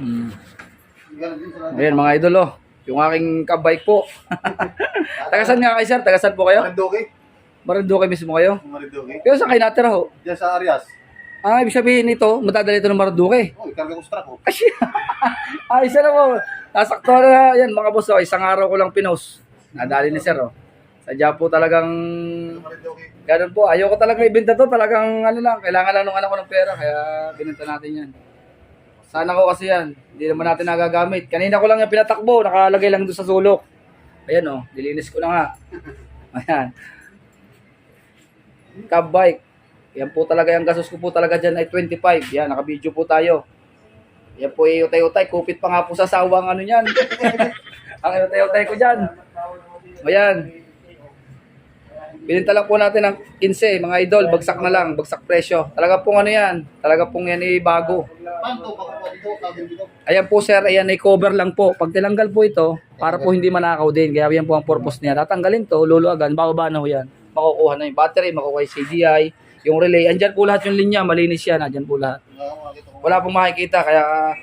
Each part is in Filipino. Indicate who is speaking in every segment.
Speaker 1: Hmm. Ayan mga idol oh. Yung aking kabike po. Tagasan nga kayo sir? Tagasan po kayo?
Speaker 2: Marinduque.
Speaker 1: Marinduque mismo kayo?
Speaker 2: Marinduque.
Speaker 1: Pero saan kayo natira ho?
Speaker 2: Diyan sa Arias.
Speaker 1: Ah, ibig sabihin nito, madadala ito ng Marinduque.
Speaker 2: Oh, ikarga ko sa truck. oh.
Speaker 1: Ay, isa na po. Nasakto na yan mga boss. Oh. Isang araw ko lang pinost. Nadali ni sir oh. Sadya po talagang ganun po. Ayoko talaga ibenta to. Talagang ano lang. Kailangan lang ng anak ko ng pera. Kaya binenta natin yan. Sana ko kasi yan. Hindi naman natin nagagamit. Kanina ko lang yung pinatakbo. Nakalagay lang doon sa sulok. Ayan oh. Dilinis ko na nga. Ayan. Cab bike. Yan po talaga yung gastos ko po talaga dyan ay 25. Yan, naka-video po tayo. Yan po ay utay-utay. Kupit pa nga po sa sawang ano yan. Ang utay-utay ko dyan. Ayan. Bininta lang po natin ng 15, mga idol. Bagsak na lang, bagsak presyo. Talaga pong ano yan. Talaga pong yan ay bago. Ayan po sir, ayan ay cover lang po. Pag tinanggal po ito, para po hindi manakaw din. Kaya yan po ang purpose niya. Tatanggalin to, luluagan, bababa na ho yan. Makukuha na yung battery, makukuha yung CDI, yung relay. Andyan po lahat yung linya, malinis yan. Andyan po lahat.
Speaker 2: Wala
Speaker 1: pong makikita. Kaya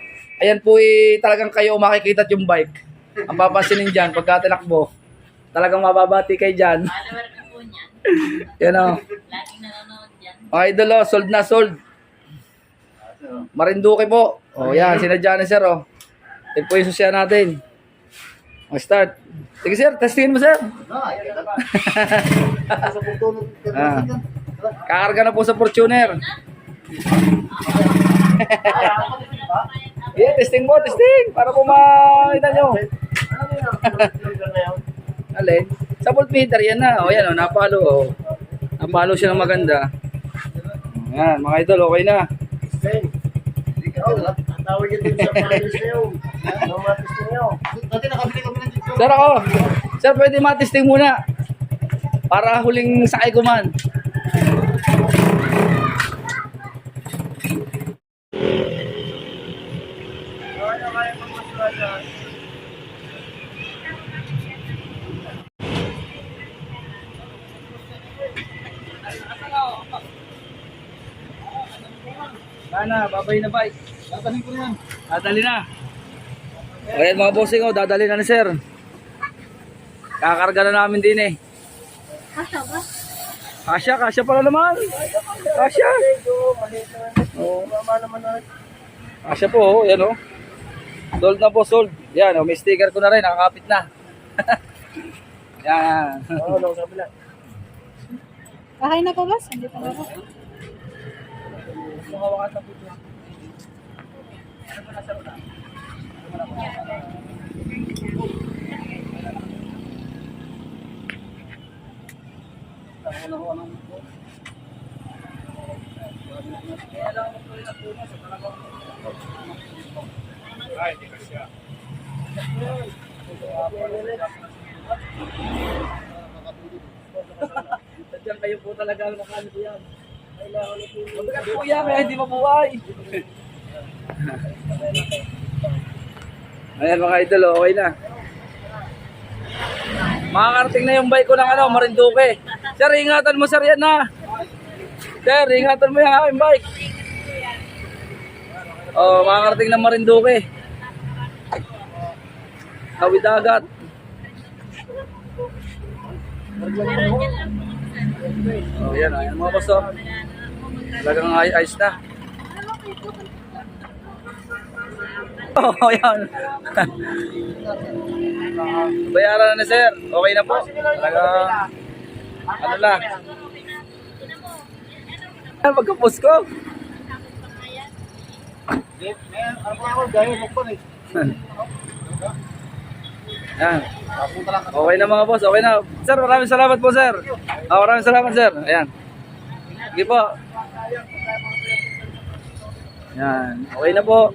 Speaker 1: ayan po eh, talagang kayo makikita yung bike. Ang papansinin dyan, pagka tinakbo, talagang mababati kayo dyan.
Speaker 3: Follower ka po niyan.
Speaker 1: Yan o.
Speaker 3: Laging nanonood yan.
Speaker 1: Mga idol sold na sold. Marinduque po. O oh, yan, sinadya na sir oh. Yan po yung susya natin. O start. Sige sir, testingin mo sir.
Speaker 2: Ah, ikita. Sa punto ng
Speaker 1: Ah. Kakarga na po sa Fortuner. Yeah, testing mo, testing. Para po makita nyo. Alin? Sa voltmeter, yan na. O yan o, napalo o. Napalo siya ng maganda. Yan, mga idol, okay na.
Speaker 4: Tawag yun din sa panis niyo. Ano matis niyo?
Speaker 2: Dati nakabili kami ng dito.
Speaker 1: Sir ako, sir pwede matesting muna. Para huling sakay ko man. Sana, babay na bike.
Speaker 2: Tatanin ko na yan.
Speaker 1: Dadali na. Ayan mga bossing, oh, dadali na ni sir. Kakarga na namin din eh.
Speaker 3: Kasha ba?
Speaker 1: Kasya, kasya pala naman. Kasya. Oh,
Speaker 4: na.
Speaker 1: kasya po, oh, yan oh. Sold na po, sold. Yan, oh, may sticker ko na rin, nakakapit na. yan.
Speaker 4: Oo, no, sabi lang.
Speaker 3: Bahay na po ba? Hindi pa ba?
Speaker 1: Sadyan kayo po talaga ang nakano yan. Mabigat po yan, kaya hindi mabuhay. Ayan mga idol, oh, okay na. Makakarating na yung bike ko ng ano, Marinduque. Sir, ingatan mo sir yan na. Sir, ingatan mo yung aking bike. Oh, makakarating ng Marinduque. Tawid dagat. Oh, yan, ayan mga boss. oh. Talagang ay ayos na. Oh, yan. Bayaran na ni sir. Okay na po. Talaga, ano lang. Ano pagka-post ko? Yan. Okay na mga boss, okay na. Sir, maraming salamat po, sir. Ah, maraming salamat, sir. Ayan. Sige po. Yan. Okay na po.